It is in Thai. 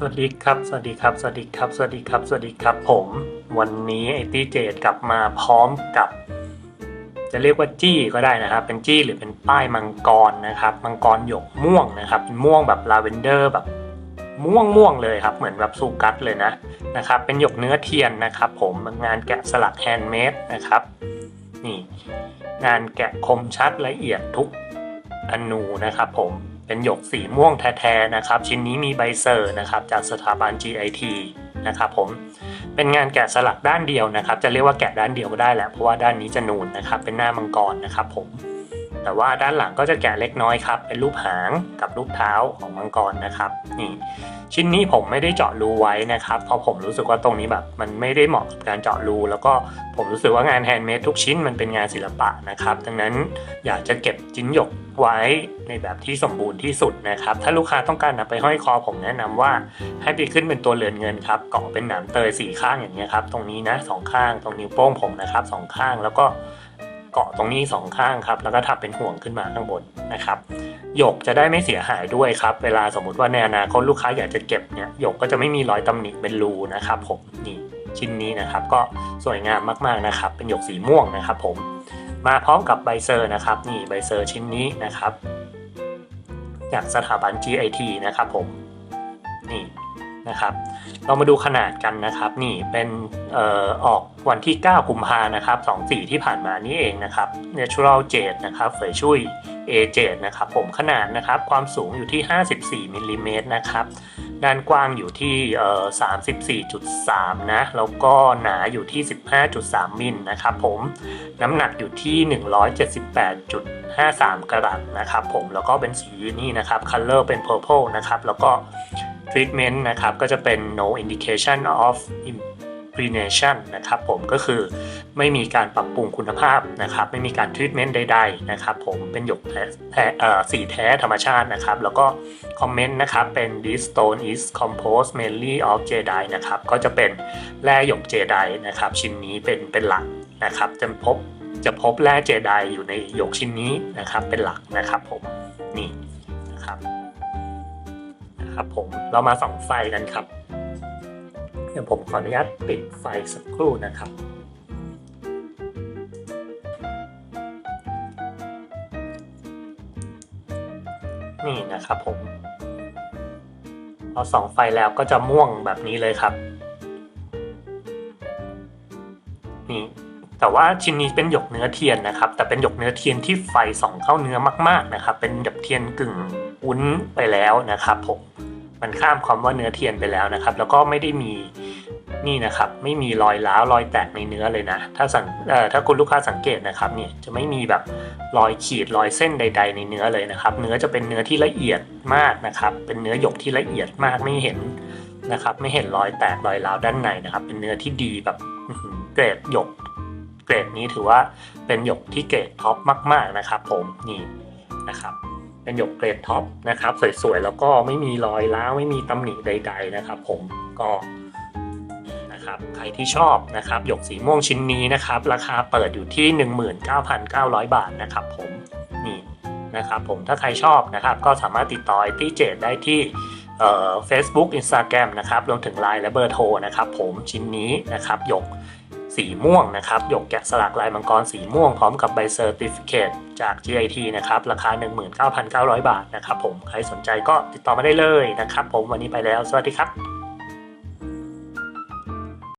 สวัสดีครับ สวัสดีครับ สวัสดีครับ สวัสดีครับ สวัสดีครับ ผม วันนี้ไอตี้เจดกลับมาพร้อมกับ จะเรียกว่าจี้ก็ได้นะครับ เป็นจี้หรือเป็นป้ายมังกรนะครับ มังกรหยกม่วงนะครับ เป็นม่วงแบบลาเวนเดอร์แบบม่วงม่วงๆเลยครับ เหมือนแบบซูกัสเลยนะนะครับ เป็นหยกเนื้อเทียนนะครับ ผมงานแกะสลักแฮนด์เมดนะครับ นี่ งานแกะคมชัดละเอียดทุก อนูนะครับผมเป็นหยกสีม่วงแท้ๆนะครับ ชิ้นนี้มีใบเซอร์นะครับจากสถาบัน GIT นะครับผมเป็นงานแกะสลักด้านเดียวนะครับ จะเรียกว่าแกะด้านเดียวก็ได้แหละเพราะว่าด้านนี้จะนูนนะครับเป็นหน้ามังกรนะครับผม แต่ว่าด้านหลังก็จะแกะเล็กน้อยครับเป็นรูปหางกับรูปเท้าของมังกรนะครับนี่ชิ้นนี้ผมไม่ได้เจาะรูไว้นะครับเพราะผมรู้สึกว่าตรงนี้แบบ มันไม่ได้เหมาะกับการเจาะรู แล้วก็ผมรู้สึกว่างานแฮนด์เมดทุกชิ้นมันเป็นงานศิลปะนะครับดังนั้นอยากจะเก็บจิ้นหยกไว้ในแบบที่สมบูรณ์ที่สุดนะครับ ถ้าลูกค้าต้องการนำไปห้อยคอผมแนะนำว่า ให้ไปขึ้นเป็นตัวเรือนเงินครับเกาะเป็นหนามเตยสี่ข้างอย่างเงี้ยครับ ตรงนี้นะสองข้างตรงนิ้วโป้งผมนะครับสองข้างแล้วก็ กาะตรงนี้สองข้างครับ แล้วก็ทับเป็นห่วงขึ้นมาข้างบนนะครับหยกจะได้ไม่เสียหายด้วยครับ เวลาสมมุติว่าในอนาคตลูกค้าอยากจะเก็บเนี่ยหยกก็จะไม่มีรอยตำหนิเป็นรูนะครับผมนี่ชิ้นนี้นะครับ ก็สวยงามมากๆนะครับ เป็นหยกสีม่วงนะครับ ผมมาพร้อมกับใบเซอร์นะครับ นี่ใบเซอร์ชิ้นนี้นะครับ จากสถาบัน GIT นะครับผมนี่ นะครับ เรามาดูขนาดกันนะครับนี่เป็นออออกวันที่ 9 กุมภานะครับ2สีที่ผ่านมานี่เองนะครับ Natural Jade นะครับเฟยชุย A7 นะครับผมขนาดนะครับความสูงอยู่ที่ 54มิลลิเมตรนะครับด้านกว้างอยู่ที่ 34.3 นะ แล้วก็หนาอยู่ที่ 15.3 มิลนะครับผม น้ำหนักอยู่ที่ 178.53 กรัตนะครับผม แล้วก็เป็นสีนี่นะครับ color เป็น purple นะครับ แล้วก็ treatment นะครับก็จะเป็น no indication of impregration นะครับผมก็คือไม่มีการปรับปรุงคุณภาพนะครับ ไม่มีการ treatment ใดๆนะครับผมเป็นหยกแท้แทสีแท้ธรรมชาตินะครับ แล้วก็คอมเมนต์นะครับเป็น this stone is composed mainly of jadeite นะครับก็จะเป็นแร่หยกเจไดนะครับชิ้นนี้เป็นเป็นหลักนะครับจะพบจะพบแร่เจไดอยู่ในหยกชิ้นนี้นะครับเป็นหลักนะครับผม นะครับผมเรามาส่องไฟกันครับเดี๋ยวผมขออนุญาตปิดไฟสักครู่นะครับนี่นะครับผมพอส่องไฟแล้วก็จะม่วงแบบนี้เลยครับนี่แต่ว่าชิ้นนี้เป็นหยกเนื้อเทียนนะครับ แต่เป็นหยกเนื้อเทียนที่ไฟส่องเข้าเนื้อมาก ๆนะครับ เป็นหยกเทียนกึ่งวุ้นไปแล้วนะครับผม มันข้ามความว่าเนื้อเทียนไปแล้วนะครับ แล้วก็ไม่ได้มีนี่นะครับไม่มีรอยร้าวรอยแตกในเนื้อเลยนะ ถ้าสังเอ่อถ้าคุณลูกค้าสังเกตนะครับเนี่ยจะไม่มีแบบรอยขีดรอยเส้นใด ๆ ในเนื้อเลยนะครับ เนื้อจะเป็นเนื้อที่ละเอียดมากนะครับ เป็นเนื้อหยกที่ละเอียดมากไม่เห็นนะครับ ไม่เห็นรอยแตกรอยร้าวด้านในนะครับ เป็นเนื้อที่ดีแบบเกรดหยก เกรดนี้ถือว่าเป็นหยกที่เกรดท็อปมาก ๆนะครับ ผมนี่นะครับ เป็นหยกเกรดท็อปนะครับ สวยๆ แล้วก็ไม่มีรอยร้าวไม่มีตำหนิใด ๆ นะครับ ผมก็นะครับใครที่ชอบนะครับหยกสีม่วงชิ้นนี้นะครับ ราคาเปิดอยู่ที่ 19,900 บาทนะครับ ผมนี่นะครับผมถ้าใครชอบนะครับ ก็สามารถติดต่อไอตี้เจดได้ที่เอ่อ Facebook Instagram นะครับรวมถึง Line และเบอร์โทรนะครับ ผมชิ้นนี้นะครับหยก สีม่วงนะครับหยกแกะสลักลายมังกรสีม่วงพร้อมกับใบเซอร์ติฟิเคตจาก GIT นะครับราคา 19,900 บาทนะครับผมใครสนใจก็ติดต่อมาได้เลยนะครับผมวันนี้ไปแล้ว สวัสดีครับ